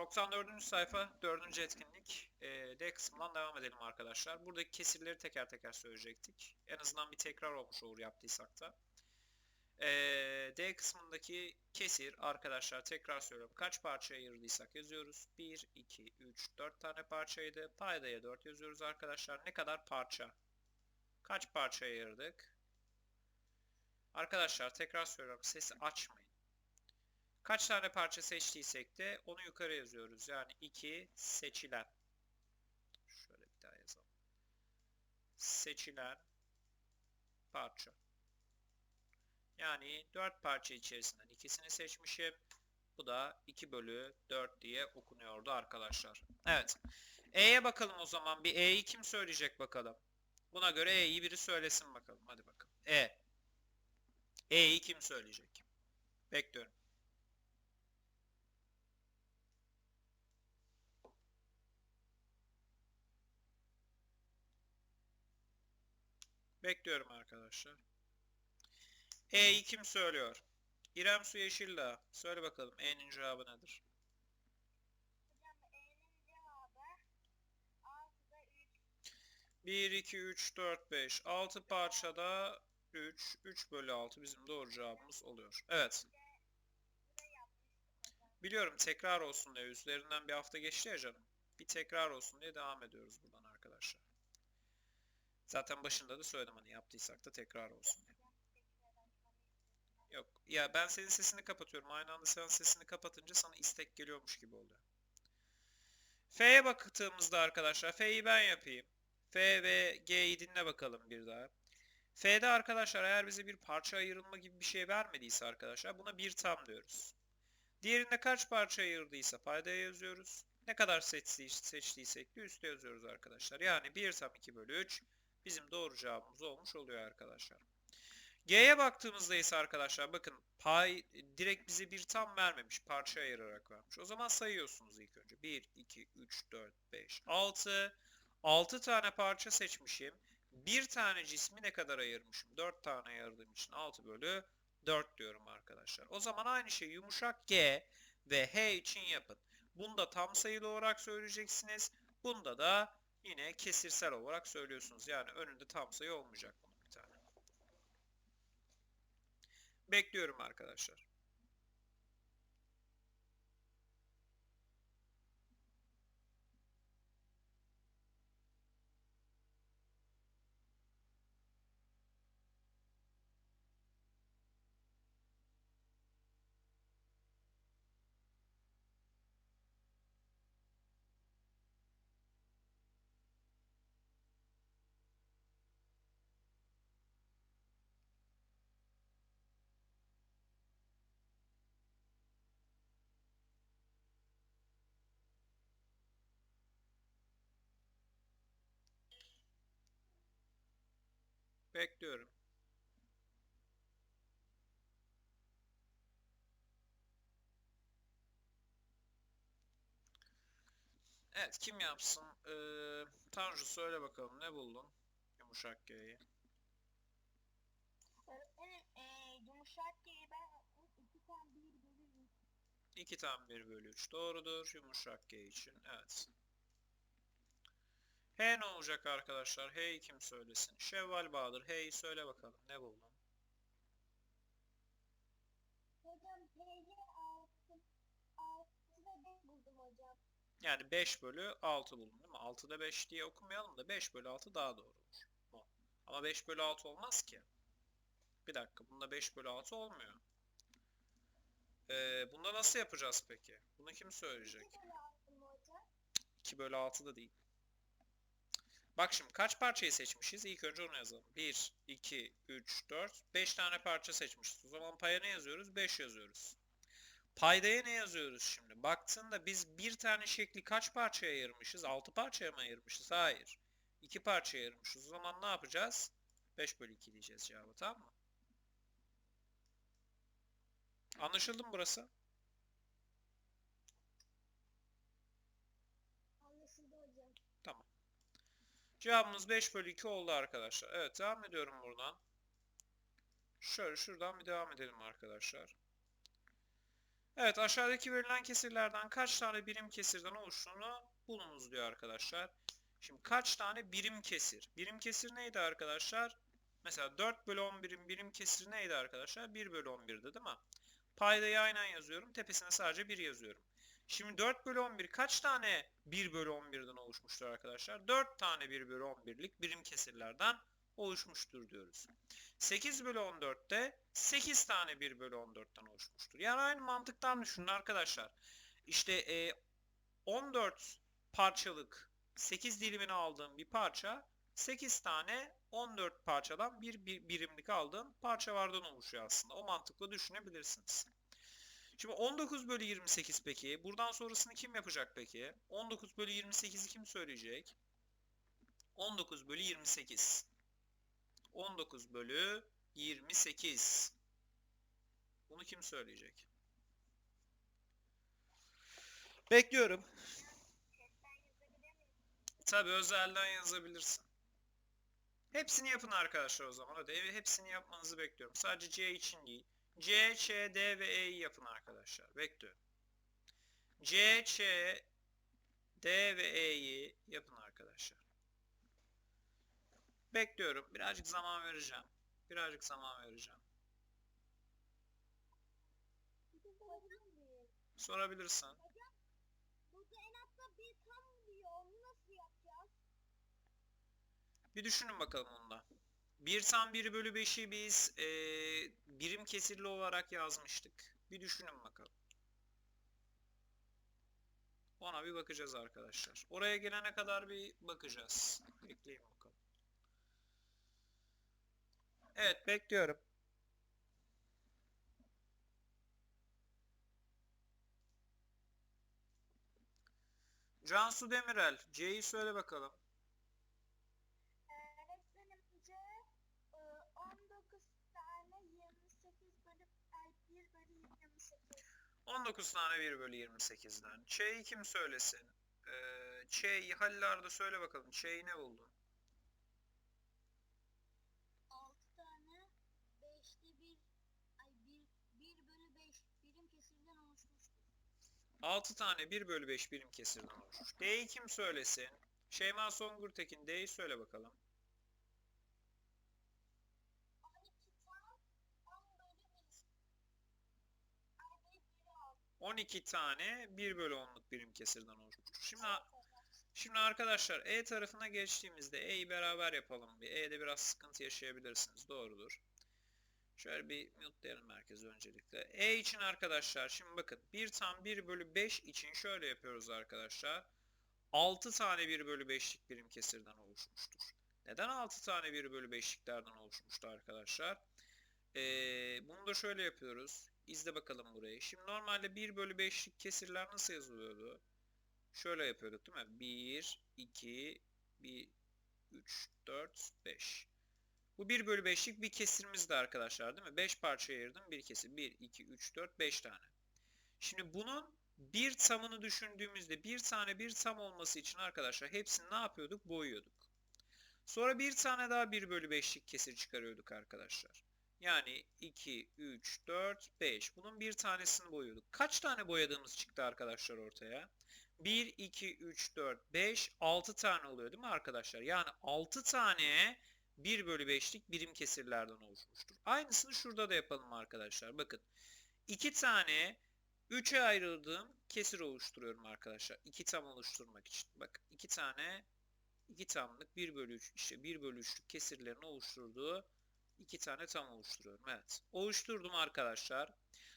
94. sayfa 4. etkinlik e, D kısmından devam edelim arkadaşlar. Buradaki kesirleri teker teker söyleyecektik. En azından bir tekrar olmuş olur yaptıysak da. E, D kısmındaki kesir arkadaşlar tekrar söylüyorum. Kaç parçaya ayırdıysak yazıyoruz. 1, 2, 3, 4 tane parçaydı. Paydaya 4 yazıyoruz arkadaşlar. Ne kadar parça? Kaç parçaya ayırdık? Arkadaşlar tekrar söylüyorum. Sesi açmayın. Kaç tane parça seçtiysek de onu yukarı yazıyoruz. Yani 2 seçilen. Şöyle bir daha yazalım. Seçilen parça. Yani 4 parça içerisinden ikisini seçmişim. Bu da 2 bölü 4 diye okunuyordu arkadaşlar. Evet. E'ye bakalım o zaman. Bir E'yi kim söyleyecek bakalım. Buna göre E'yi biri söylesin bakalım. Hadi bakalım. E. E'yi kim söyleyecek? Bekliyorum. Bekliyorum arkadaşlar. E'yi kim söylüyor? İrem Su Yeşildağ. Söyle bakalım E'nin cevabı nedir? Hocam E'nin cevabı 6'da 3. 1, 2, 3, 4, 5. 6 parçada 3. 3 bölü 6 bizim doğru cevabımız oluyor. Evet. Biliyorum tekrar olsun diye. Üzerinden bir hafta geçti ya canım. Bir tekrar olsun diye devam ediyoruz buradan. Zaten başında da söyledim hani yaptıysak da tekrar olsun diye. Yok. Ya ben senin sesini kapatıyorum. Aynı anda sen sesini kapatınca sana istek geliyormuş gibi oluyor. F'ye baktığımızda arkadaşlar F'yi ben yapayım. F ve G'yi dinle bakalım bir daha. F'de arkadaşlar eğer bize bir parça ayrılma gibi bir şey vermediyse arkadaşlar buna bir tam diyoruz. Diğerinde kaç parça ayırdıysa paydaya yazıyoruz. Ne kadar seçti, seçtiysek de üste yazıyoruz arkadaşlar. Yani 1 tam 2 bölü 3 bizim doğru cevabımız olmuş oluyor arkadaşlar. G'ye baktığımızda ise arkadaşlar bakın pay direkt bize bir tam vermemiş. Parça ayırarak vermiş. O zaman sayıyorsunuz ilk önce. 1, 2, 3, 4, 5, 6. 6 tane parça seçmişim. Bir tane cismi ne kadar ayırmışım? 4 tane ayırdığım için 6 bölü 4 diyorum arkadaşlar. O zaman aynı şeyi yumuşak G ve H için yapın. Bunda tam sayılı olarak söyleyeceksiniz. Bunda da yine kesirsel olarak söylüyorsunuz. Yani önünde tam sayı olmayacak bunun bir tane. Bekliyorum arkadaşlar. Bekliyorum. Evet kim yapsın? Ee, Tanju söyle bakalım ne buldun? Yumuşak G'yi. Öğretmenim e, yumuşak G'yi ben 2 tane 1 bölü 3. 2 tam 1 bölü 3 doğrudur. Yumuşak G için. Evet. H ne olacak arkadaşlar? H'yi kim söylesin? Şevval Bahadır. H'yi söyle bakalım. Ne buldun? Hocam P'yi 6. 6'da 5 buldum hocam. Yani 5 bölü 6 buldun değil mi? 6'da 5 diye okumayalım da 5 bölü 6 daha doğru olur. Bu. Ama 5 bölü 6 olmaz ki. Bir dakika. Bunda 5 bölü 6 olmuyor. Ee, bunda nasıl yapacağız peki? Bunu kim söyleyecek? 2 bölü 6 mı hocam? 2 bölü 6 da değil. Bak şimdi kaç parçayı seçmişiz? İlk önce onu yazalım. 1, 2, 3, 4, 5 tane parça seçmişiz. O zaman paya ne yazıyoruz? 5 yazıyoruz. Paydaya ne yazıyoruz şimdi? Baktığında biz bir tane şekli kaç parçaya ayırmışız? 6 parçaya mı ayırmışız? Hayır. 2 parçaya ayırmışız. O zaman ne yapacağız? 5 bölü 2 diyeceğiz cevabı tamam mı? Anlaşıldı mı burası? Anlaşıldı hocam. Tamam. Cevabımız 5 bölü 2 oldu arkadaşlar. Evet devam ediyorum buradan. Şöyle şuradan bir devam edelim arkadaşlar. Evet aşağıdaki verilen kesirlerden kaç tane birim kesirden oluştuğunu bulunuz diyor arkadaşlar. Şimdi kaç tane birim kesir? Birim kesir neydi arkadaşlar? Mesela 4 bölü 11'in birim kesiri neydi arkadaşlar? 1 bölü 11'di değil mi? Paydayı aynen yazıyorum. Tepesine sadece 1 yazıyorum. Şimdi 4 bölü 11 kaç tane 1 bölü 11'den oluşmuştur arkadaşlar? 4 tane 1 bölü 11'lik birim kesirlerden oluşmuştur diyoruz. 8 bölü 14'te 8 tane 1 bölü 14'ten oluşmuştur. Yani aynı mantıktan düşünün arkadaşlar. İşte e, 14 parçalık 8 dilimini aldığım bir parça 8 tane 14 parçadan bir, bir birimlik aldığım parçalardan oluşuyor aslında. O mantıkla düşünebilirsiniz. Şimdi 19 bölü 28 peki. Buradan sonrasını kim yapacak peki? 19 bölü 28'i kim söyleyecek? 19 bölü 28. 19 bölü 28. Bunu kim söyleyecek? Bekliyorum. Tabi özelden yazabilirsin. Hepsini yapın arkadaşlar o zaman. Hadi hepsini yapmanızı bekliyorum. Sadece C için değil. C, Ç, D ve E'yi yapın arkadaşlar. Bekliyorum. C, Ç, D ve E'yi yapın arkadaşlar. Bekliyorum. Birazcık zaman vereceğim. Birazcık zaman vereceğim. Sorabilirsin. En altta bir tam diyor. Nasıl yapacağız? Bir düşünün bakalım onda. 1 tam 1 bölü 5'i biz eee, birim kesirli olarak yazmıştık. Bir düşünün bakalım. Ona bir bakacağız arkadaşlar. Oraya gelene kadar bir bakacağız. Bekleyin bakalım. Evet bekliyorum. Cansu Demirel, C'yi söyle bakalım. Öğretmenim C e, 19 tane 28 bölü ay 1 bölü 28. 19 tane 1 bölü 28'den. Ç'yi kim söylesin? Ee, Ç'yi Halil Arda söyle bakalım. Ç'yi ne buldun? 6 tane 5'li 1 ay 1 1 bölü 5 birim kesirden oluşmuştur. 6 tane 1 bölü 5 birim kesirden oluşmuş. D'yi kim söylesin? Şeyma Songurtekin D'yi söyle bakalım. 12 tane 1 bölü 6. 12 tane 1 bölü Ay 1 bölü 6. birim kesirden oluşmuştur. Şimdi Şimdi arkadaşlar E tarafına geçtiğimizde E'yi beraber yapalım bir. E'de biraz sıkıntı yaşayabilirsiniz. Doğrudur. Şöyle bir mute'layalım merkezi öncelikle. E için arkadaşlar şimdi bakın 1 tam 1 bölü 5 için şöyle yapıyoruz arkadaşlar. 6 tane 1 bölü 5'lik birim kesirden oluşmuştur. Neden 6 tane 1 bölü 5'liklerden oluşmuştu arkadaşlar? Ee, bunu da şöyle yapıyoruz. İzle bakalım burayı. Şimdi normalde 1 bölü 5'lik kesirler nasıl yazılıyordu? Şöyle yapıyorduk değil mi? 1, 2, 1, 3, 4, 5. Bu 1 bölü 5'lik bir kesirimizdi arkadaşlar değil mi? 5 parçaya ayırdım bir kesir. 1, 2, 3, 4, 5 tane. Şimdi bunun bir tamını düşündüğümüzde bir tane bir tam olması için arkadaşlar hepsini ne yapıyorduk? Boyuyorduk. Sonra bir tane daha 1 bölü 5'lik kesir çıkarıyorduk arkadaşlar. Yani 2, 3, 4, 5. Bunun bir tanesini boyuyorduk. Kaç tane boyadığımız çıktı arkadaşlar ortaya? 1, 2, 3, 4, 5, 6 tane oluyor değil mi arkadaşlar? Yani 6 tane 1 bölü 5'lik birim kesirlerden oluşmuştur. Aynısını şurada da yapalım arkadaşlar. Bakın 2 tane 3'e ayrıldığım kesir oluşturuyorum arkadaşlar. 2 tam oluşturmak için. Bak 2 tane 2 tamlık 1 bölü 3 işte 1 bölü 3'lük kesirlerin oluşturduğu 2 tane tam oluşturuyorum. Evet. Oluşturdum arkadaşlar.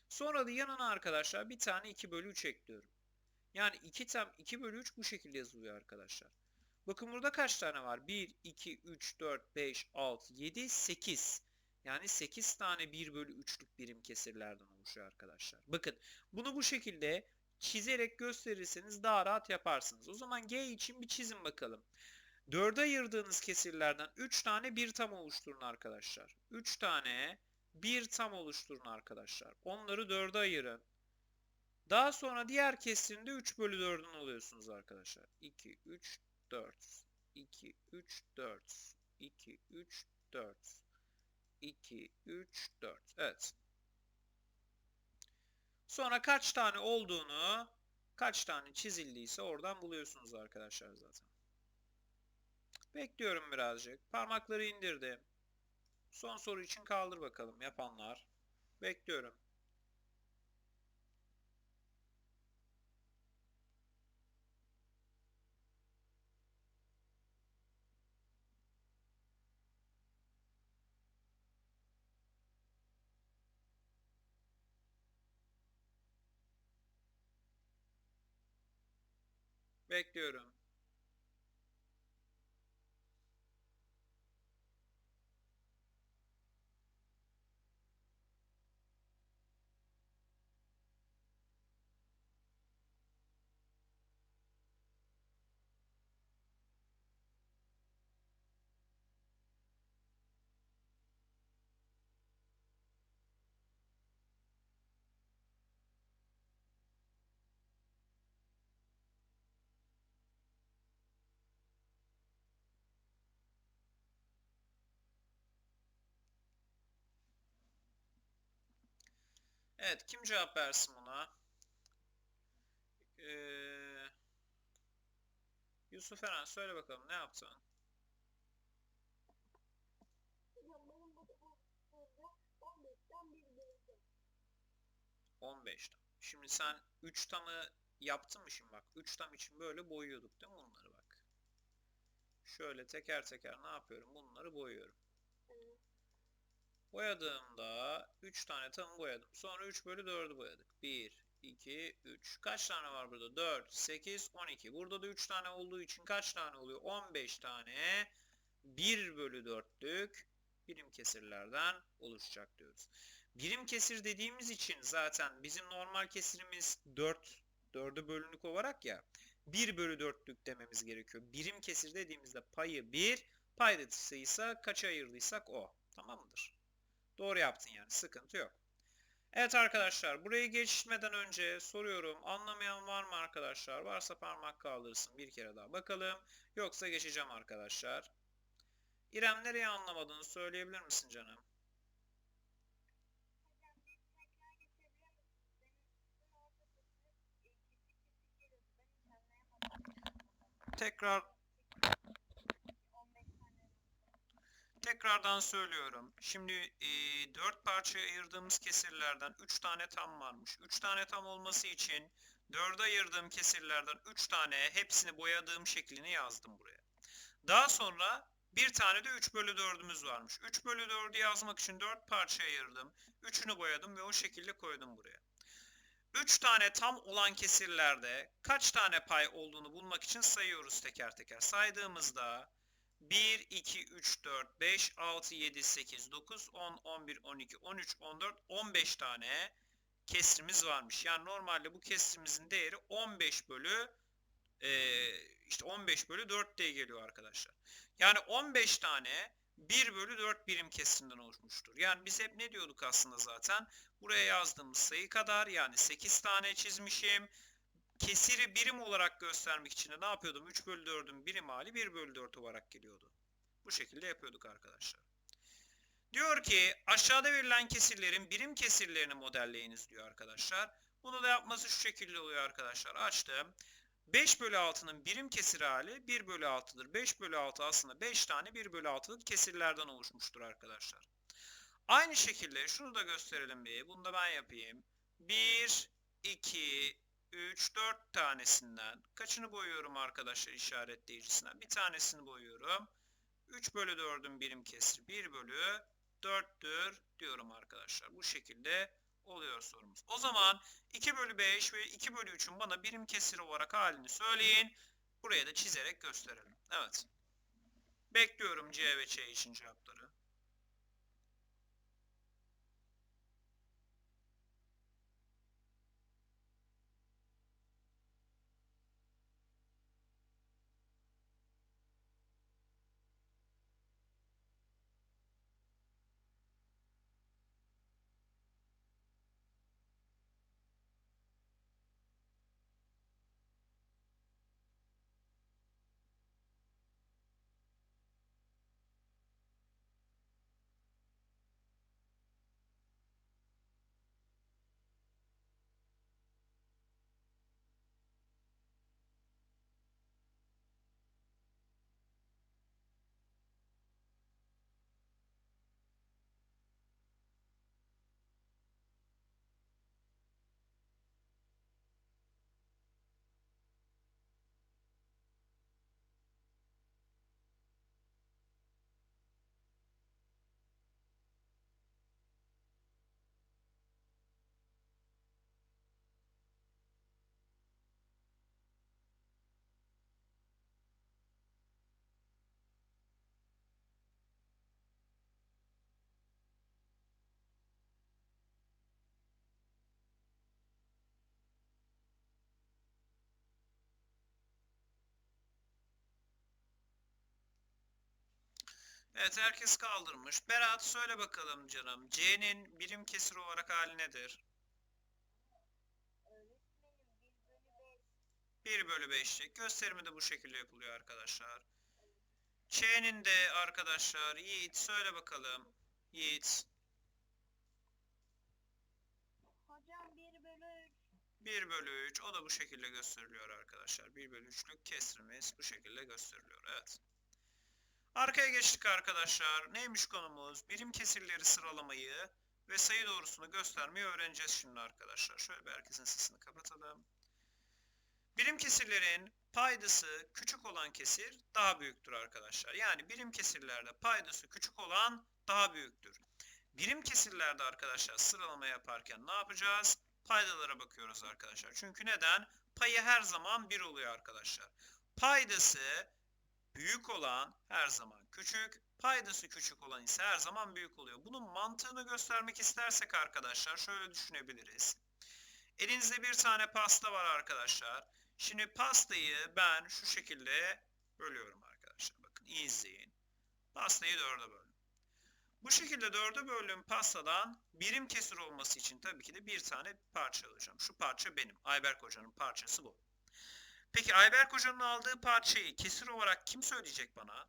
Sonra da yanına arkadaşlar bir tane 2 bölü 3 ekliyorum. Yani 2 tam 2 bölü 3 bu şekilde yazılıyor arkadaşlar. Bakın burada kaç tane var? 1, 2, 3, 4, 5, 6, 7, 8. Yani 8 tane 1 bölü 3'lük birim kesirlerden oluşuyor arkadaşlar. Bakın bunu bu şekilde çizerek gösterirseniz daha rahat yaparsınız. O zaman G için bir çizin bakalım. 4'e ayırdığınız kesirlerden 3 tane bir tam oluşturun arkadaşlar. 3 tane bir tam oluşturun arkadaşlar. Onları 4'e ayırın. Daha sonra diğer kesirinde 3 bölü 4'ün alıyorsunuz arkadaşlar. 2, 3, 4. 2, 3, 4. 2, 3, 4. 2, 3, 4. Evet. Sonra kaç tane olduğunu, kaç tane çizildiyse oradan buluyorsunuz arkadaşlar zaten. Bekliyorum birazcık. Parmakları indirdim. Son soru için kaldır bakalım yapanlar. Bekliyorum. Bekliyorum. Evet, kim cevap versin buna? Ee, Yusuf Eren söyle bakalım ne yaptın? Hocam benim bu bu burada 15'ten bir böleceğim. 15 tam. Şimdi sen 3 tamı yaptın mı şimdi bak. 3 tam için böyle boyuyorduk değil mi bunları bak. Şöyle teker teker ne yapıyorum? Bunları boyuyorum. Boyadığımda 3 tane tam boyadım. Sonra 3 bölü 4'ü boyadık. 1, 2, 3. Kaç tane var burada? 4, 8, 12. Burada da 3 tane olduğu için kaç tane oluyor? 15 tane 1 bölü 4'lük birim kesirlerden oluşacak diyoruz. Birim kesir dediğimiz için zaten bizim normal kesirimiz 4, 4'ü bölünük olarak ya 1 bölü 4'lük dememiz gerekiyor. Birim kesir dediğimizde payı 1, paydası ise kaça ayırdıysak o. Tamam mıdır? Doğru yaptın yani sıkıntı yok. Evet arkadaşlar burayı geçmeden önce soruyorum. Anlamayan var mı arkadaşlar? Varsa parmak kaldırsın bir kere daha bakalım. Yoksa geçeceğim arkadaşlar. İrem nereye anlamadığını söyleyebilir misin canım? Tekrar geçebilir misiniz? Benim üstün ortasını e, kesik kesik geliyordu. Ben hiç anlayamadım. Tekrar 15 tane. Tekrardan söylüyorum. Şimdi e, 4 parçaya ayırdığımız kesirlerden 3 tane tam varmış. 3 tane tam olması için 4'e ayırdığım kesirlerden 3 tane hepsini boyadığım şeklini yazdım buraya. Daha sonra bir tane de 3 bölü 4'ümüz varmış. 3 bölü 4'ü yazmak için 4 parçaya ayırdım. 3'ünü boyadım ve o şekilde koydum buraya. 3 tane tam olan kesirlerde kaç tane pay olduğunu bulmak için sayıyoruz teker teker. Saydığımızda 1, 2, 3, 4, 5, 6, 7, 8, 9, 10, 11, 12, 13, 14, 15 tane kesrimiz varmış. Yani normalde bu kesrimizin değeri 15 bölü eee, işte 15 bölü 4 diye geliyor arkadaşlar. Yani 15 tane 1 bölü 4 birim kesrimden oluşmuştur. Yani biz hep ne diyorduk aslında zaten? Buraya yazdığımız sayı kadar yani 8 tane çizmişim. Kesiri birim olarak göstermek için de ne yapıyordum? 3 bölü 4'ün birim hali 1 bölü 4 olarak geliyordu. Bu şekilde yapıyorduk arkadaşlar. Diyor ki aşağıda verilen kesirlerin birim kesirlerini modelleyiniz diyor arkadaşlar. Bunu da yapması şu şekilde oluyor arkadaşlar. Açtım. 5 bölü 6'nın birim kesir hali 1 bölü 6'dır. 5 bölü 6 aslında 5 tane 1 bölü 6'lık kesirlerden oluşmuştur arkadaşlar. Aynı şekilde şunu da gösterelim bir. Bunu da ben yapayım. 1, 2, 3, 4 tanesinden kaçını boyuyorum arkadaşlar işaretleyicisinden? Bir tanesini boyuyorum. 3 bölü 4'ün birim kesri 1 bölü 4'tür diyorum arkadaşlar. Bu şekilde oluyor sorumuz. O zaman 2 bölü 5 ve 2 bölü 3'ün bana birim kesiri olarak halini söyleyin. Buraya da çizerek gösterelim. Evet. Bekliyorum C ve Ç için cevapları. Evet herkes kaldırmış. Berat söyle bakalım canım. C'nin birim kesir olarak hali nedir? Öğretmenim 1 bölü 5. 1 bölü 5'lik. Gösterimi de bu şekilde yapılıyor arkadaşlar. Ç'nin de arkadaşlar Yiğit söyle bakalım. Yiğit Hocam 1 bölü 3. 1 bölü 3 o da bu şekilde gösteriliyor arkadaşlar. 1 bölü 3'lük kesrimiz bu şekilde gösteriliyor. Evet. Arkaya geçtik arkadaşlar. Neymiş konumuz? Birim kesirleri sıralamayı ve sayı doğrusunu göstermeyi öğreneceğiz şimdi arkadaşlar. Şöyle bir herkesin sesini kapatalım. Birim kesirlerin paydası küçük olan kesir daha büyüktür arkadaşlar. Yani birim kesirlerde paydası küçük olan daha büyüktür. Birim kesirlerde arkadaşlar sıralama yaparken ne yapacağız? Paydalara bakıyoruz arkadaşlar. Çünkü neden? Payı her zaman 1 oluyor arkadaşlar. Paydası büyük olan her zaman küçük, paydası küçük olan ise her zaman büyük oluyor. Bunun mantığını göstermek istersek arkadaşlar şöyle düşünebiliriz. Elinizde bir tane pasta var arkadaşlar. Şimdi pastayı ben şu şekilde bölüyorum arkadaşlar. Bakın iyi izleyin. Pastayı dörde böldüm. Bu şekilde dörde böldüğüm pastadan birim kesir olması için tabii ki de bir tane parça alacağım. Şu parça benim. Ayberk Hoca'nın parçası bu. Peki Ayberk Hoca'nın aldığı parçayı kesir olarak kim söyleyecek bana?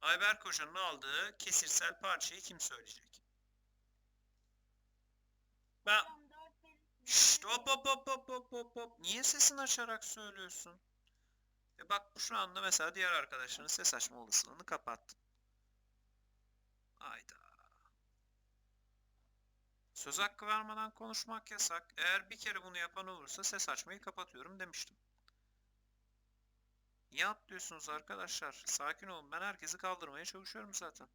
Ayberk Hoca'nın aldığı kesirsel parçayı kim söyleyecek? Ben Hocam 4 bölü Şşt hop hop hop hop hop hop hop. Niye sesini açarak söylüyorsun? E bak şu anda mesela diğer arkadaşların ses açma olasılığını kapattın. Ayda. Söz hakkı vermeden konuşmak yasak. Eğer bir kere bunu yapan olursa ses açmayı kapatıyorum demiştim. Niye atlıyorsunuz arkadaşlar? Sakin olun. Ben herkesi kaldırmaya çalışıyorum zaten.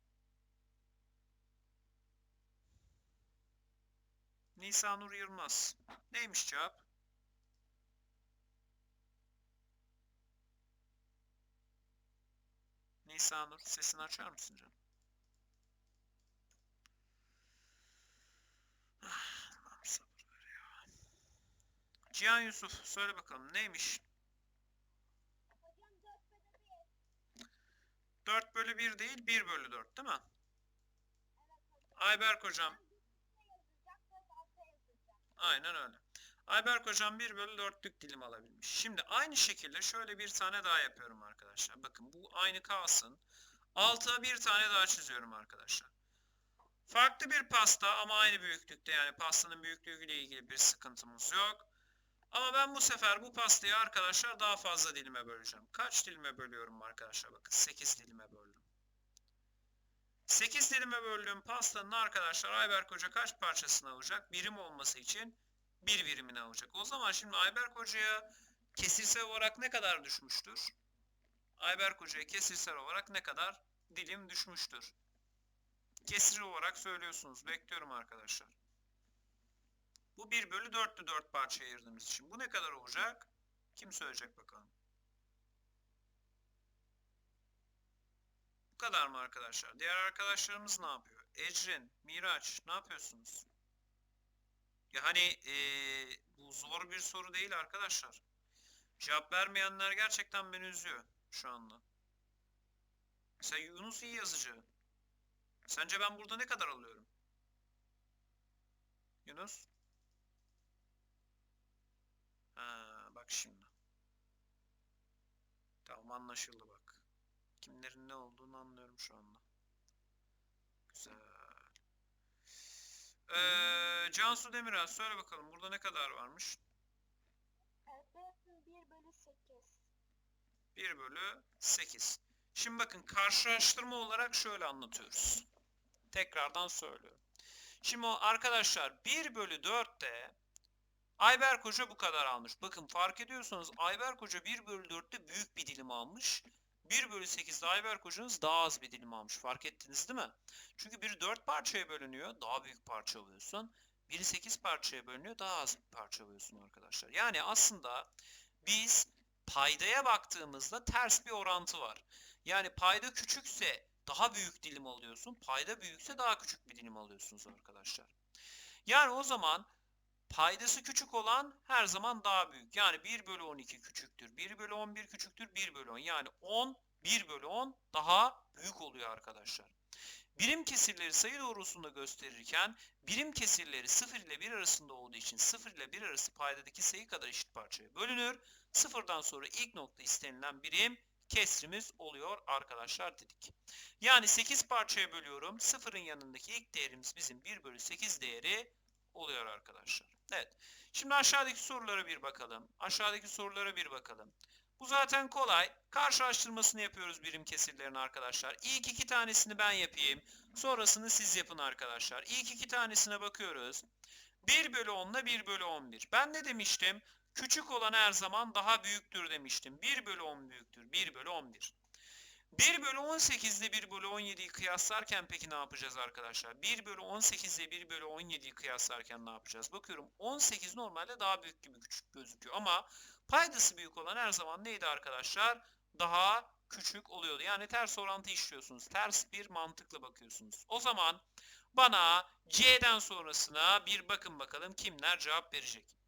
Nisa Nur Yılmaz. Neymiş cevap? Nisa Nur sesini açar mısın canım? Ah. Cihan Yusuf söyle bakalım neymiş? Hocam 4 bölü 1. 4 bölü 1 değil 1 bölü 4 değil mi? Ayberk hocam. Ne yazacak? 4 alta yazacak. Aynen öyle. Ayberk hocam 1 bölü 4'lük dilim alabilmiş. Şimdi aynı şekilde şöyle bir tane daha yapıyorum arkadaşlar. Bakın bu aynı kalsın. Alta bir tane daha çiziyorum arkadaşlar. Farklı bir pasta ama aynı büyüklükte yani pastanın büyüklüğüyle ilgili bir sıkıntımız yok. Ama ben bu sefer bu pastayı arkadaşlar daha fazla dilime böleceğim. Kaç dilime bölüyorum arkadaşlar? Bakın 8 dilime böldüm. 8 dilime böldüğüm pastanın arkadaşlar Ayberk Hoca kaç parçasını alacak? Birim olması için bir birimini alacak. O zaman şimdi Ayberk Hoca'ya kesirsel olarak ne kadar düşmüştür? Ayberk Hoca'ya kesirsel olarak ne kadar dilim düşmüştür? Kesir olarak söylüyorsunuz. Bekliyorum arkadaşlar. Bu 1 bölü 4'lü 4 parçaya ayırdığımız için. Bu ne kadar olacak? Kim söyleyecek bakalım? Bu kadar mı arkadaşlar? Diğer arkadaşlarımız ne yapıyor? Ecrin, Miraç ne yapıyorsunuz? Ya hani eee, bu zor bir soru değil arkadaşlar. Cevap vermeyenler gerçekten beni üzüyor şu anda. Mesela Yunus iyi yazıcı. Sence ben burada ne kadar alıyorum? Yunus? Ha, şimdi. Tamam anlaşıldı bak. Kimlerin ne olduğunu anlıyorum şu anda. Güzel. Ee, Cansu Demirel söyle bakalım burada ne kadar varmış? Öğretmenim 1 bölü 8. 1 bölü 8. Şimdi bakın karşılaştırma olarak şöyle anlatıyoruz. Tekrardan söylüyorum. Şimdi arkadaşlar 1 bölü 4'te Ayberk Hoca bu kadar almış. Bakın fark ediyorsanız Ayberk Hoca 1 bölü 4'te büyük bir dilim almış. 1 bölü 8'de Ayberk Hoca'nız daha az bir dilim almış. Fark ettiniz değil mi? Çünkü biri 4 parçaya bölünüyor. Daha büyük parça alıyorsun. Biri 8 parçaya bölünüyor. Daha az bir parça alıyorsun arkadaşlar. Yani aslında biz paydaya baktığımızda ters bir orantı var. Yani payda küçükse daha büyük dilim alıyorsun. Payda büyükse daha küçük bir dilim alıyorsunuz arkadaşlar. Yani o zaman paydası küçük olan her zaman daha büyük. Yani 1 bölü 12 küçüktür. 1 bölü 11 küçüktür. 1 bölü 10. Yani 10 1 bölü 10 daha büyük oluyor arkadaşlar. Birim kesirleri sayı doğrusunda gösterirken birim kesirleri 0 ile 1 arasında olduğu için 0 ile 1 arası paydadaki sayı kadar eşit parçaya bölünür. Sıfırdan sonra ilk nokta istenilen birim kesrimiz oluyor arkadaşlar dedik. Yani 8 parçaya bölüyorum. Sıfırın yanındaki ilk değerimiz bizim 1 bölü 8 değeri oluyor arkadaşlar. Evet. Şimdi aşağıdaki sorulara bir bakalım. Aşağıdaki sorulara bir bakalım. Bu zaten kolay. Karşılaştırmasını yapıyoruz birim kesirlerin arkadaşlar. İlk iki tanesini ben yapayım. Sonrasını siz yapın arkadaşlar. İlk iki tanesine bakıyoruz. 1 bölü 10 ile 1 bölü 11. Ben ne demiştim? Küçük olan her zaman daha büyüktür demiştim. 1 bölü 10 büyüktür. 1 bölü 11. 1 bölü 18 ile 1 bölü 17'yi kıyaslarken peki ne yapacağız arkadaşlar? 1 bölü 18 ile 1 bölü 17'yi kıyaslarken ne yapacağız? Bakıyorum 18 normalde daha büyük gibi küçük gözüküyor ama paydası büyük olan her zaman neydi arkadaşlar? Daha küçük oluyordu. Yani ters orantı işliyorsunuz. Ters bir mantıkla bakıyorsunuz. O zaman bana C'den sonrasına bir bakın bakalım kimler cevap verecek.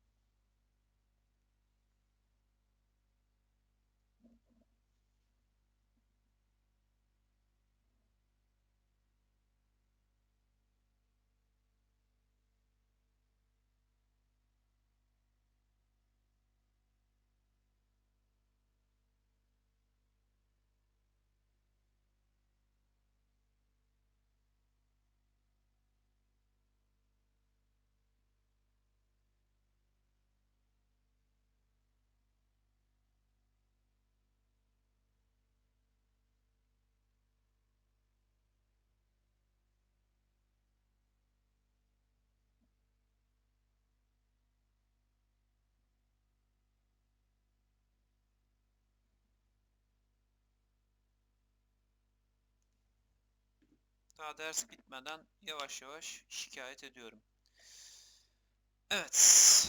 Daha ders bitmeden yavaş yavaş şikayet ediyorum. Evet.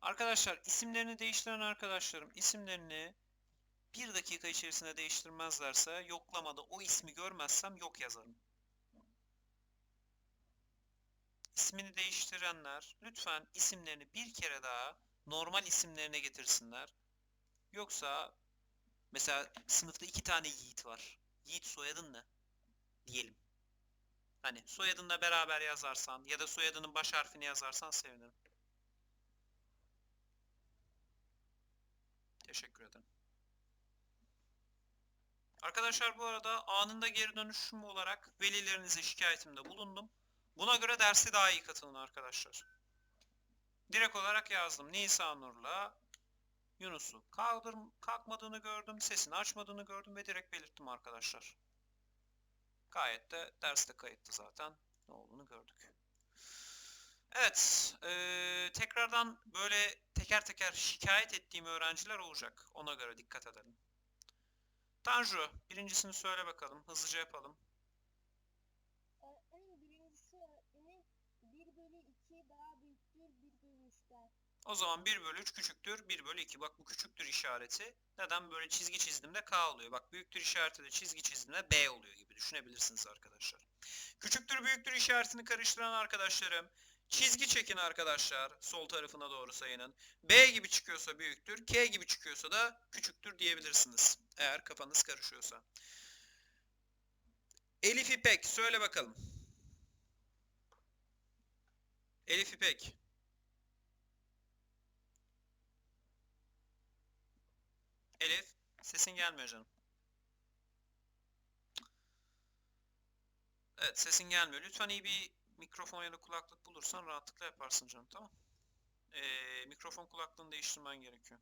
Arkadaşlar isimlerini değiştiren arkadaşlarım isimlerini bir dakika içerisinde değiştirmezlerse yoklamada o ismi görmezsem yok yazarım. İsmini değiştirenler lütfen isimlerini bir kere daha normal isimlerine getirsinler. Yoksa mesela sınıfta iki tane Yiğit var. Yiğit soyadın ne? Diyelim. Hani soyadınla beraber yazarsan ya da soyadının baş harfini yazarsan sevinirim. Teşekkür ederim. Arkadaşlar bu arada anında geri dönüşüm olarak velilerinize şikayetimde bulundum. Buna göre dersi daha iyi katılın arkadaşlar. Direkt olarak yazdım. Nisa Nur'la Yunus'u kaldır, kalkmadığını gördüm, sesini açmadığını gördüm ve direkt belirttim arkadaşlar. Gayet de derste kayıtlı zaten. Ne olduğunu gördük. Evet. eee, tekrardan böyle teker teker şikayet ettiğim öğrenciler olacak. Ona göre dikkat edelim. Tanju, birincisini söyle bakalım. Hızlıca yapalım. Öğretmenin birincisi öğretmenin 1 bölü 2 daha büyüktür 1 bölü 3'ten. O zaman 1 bölü 3 küçüktür. 1 bölü 2. Bak bu küçüktür işareti. Neden böyle çizgi çizdiğimde K oluyor. Bak büyüktür işareti de çizgi çizdiğimde B oluyor gibi düşünebilirsiniz arkadaşlar. Küçüktür büyüktür işaretini karıştıran arkadaşlarım. Çizgi çekin arkadaşlar sol tarafına doğru sayının. B gibi çıkıyorsa büyüktür, K gibi çıkıyorsa da küçüktür diyebilirsiniz. Eğer kafanız karışıyorsa. Elif İpek söyle bakalım. Elif İpek. Elif, sesin gelmiyor canım. Evet, sesin gelmiyor. Lütfen iyi bir mikrofon ya da kulaklık bulursan rahatlıkla yaparsın canım, tamam? Ee, mikrofon kulaklığını değiştirmen gerekiyor.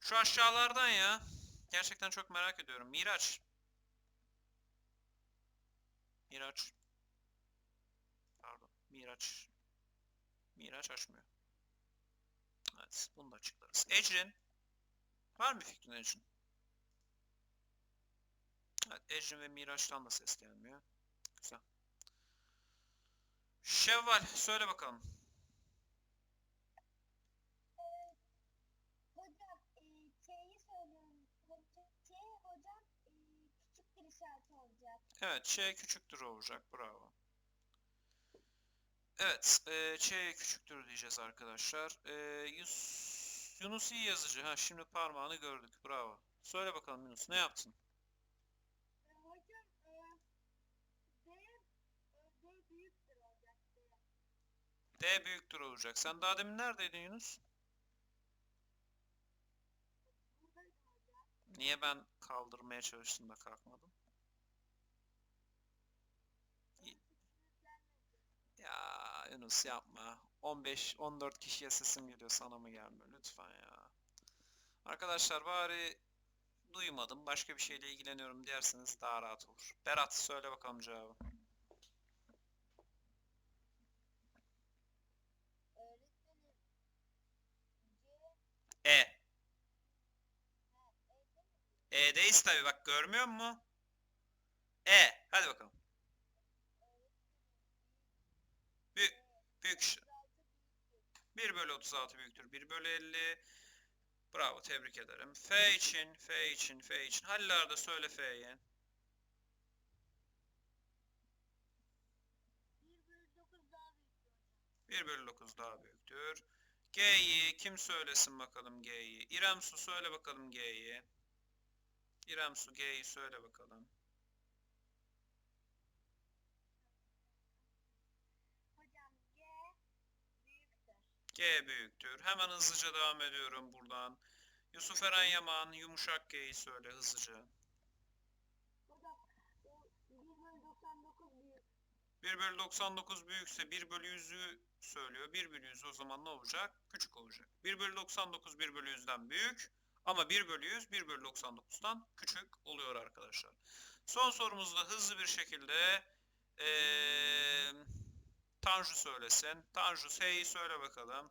Şu aşağılardan ya. Gerçekten çok merak ediyorum. Miraç. Miraç. Pardon. Miraç. Miraç açmıyor. Evet, bunu da açıklarız. Ecrin. Var mı fikrin Ecrin? Evet, Ecrin ve Miraç'tan da ses gelmiyor. Güzel. Şevval, söyle bakalım. Hocam e, e. Evet, Ç küçüktür olacak. Bravo. Evet, e, Ç küçüktür diyeceğiz arkadaşlar. E, Yus Yunus. İyi yazıcı. Ha şimdi parmağını gördük. Bravo. Söyle bakalım Yunus ne yaptın? D, D büyüktür. D. Büyüktür olacak. Sen daha demin neredeydin Yunus? Niye ben kaldırmaya çalıştım da kalkmadım? Ya Yunus yapma. 15-14 kişiye sesim geliyor sana mı gelmiyor? Lütfen ya. Arkadaşlar bari duymadım başka bir şeyle ilgileniyorum derseniz daha rahat olur. Berat söyle bakalım cevabı. E. E'deyiz tabi bak görmüyor musun? E. Hadi bakalım. Büyük, büyük 1 bölü 36 büyüktür. 1 bölü 50. Bravo tebrik ederim. F için, F için, F için. Halil'ar da söyle F'ye. 1 bölü 9 daha büyüktür hocam. 1 bölü 9 daha büyüktür. G'yi kim söylesin bakalım G'yi? İrem Su söyle bakalım G'yi. İrem Su G'yi söyle bakalım. Hocam G büyüktür. G büyüktür. Hemen hızlıca devam ediyorum buradan. Yusuf Eren Yaman yumuşak G'yi söyle hızlıca. Hocam o 1 bölü 99 büyük. 1 bölü 99 büyükse 1 bölü 100'ü söylüyor. 1 bölü 100 o zaman ne olacak? Küçük olacak. 1 bölü 99 1 bölü 100'den büyük. Ama 1 bölü 100 1 bölü 99'dan küçük oluyor arkadaşlar. Son sorumuzda hızlı bir şekilde eee Tanju söylesin. Tanju S'yi söyle bakalım.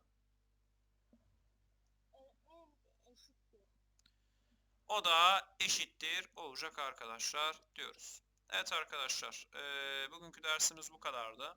O da eşittir olacak arkadaşlar diyoruz. Evet arkadaşlar eee, bugünkü dersimiz bu kadardı.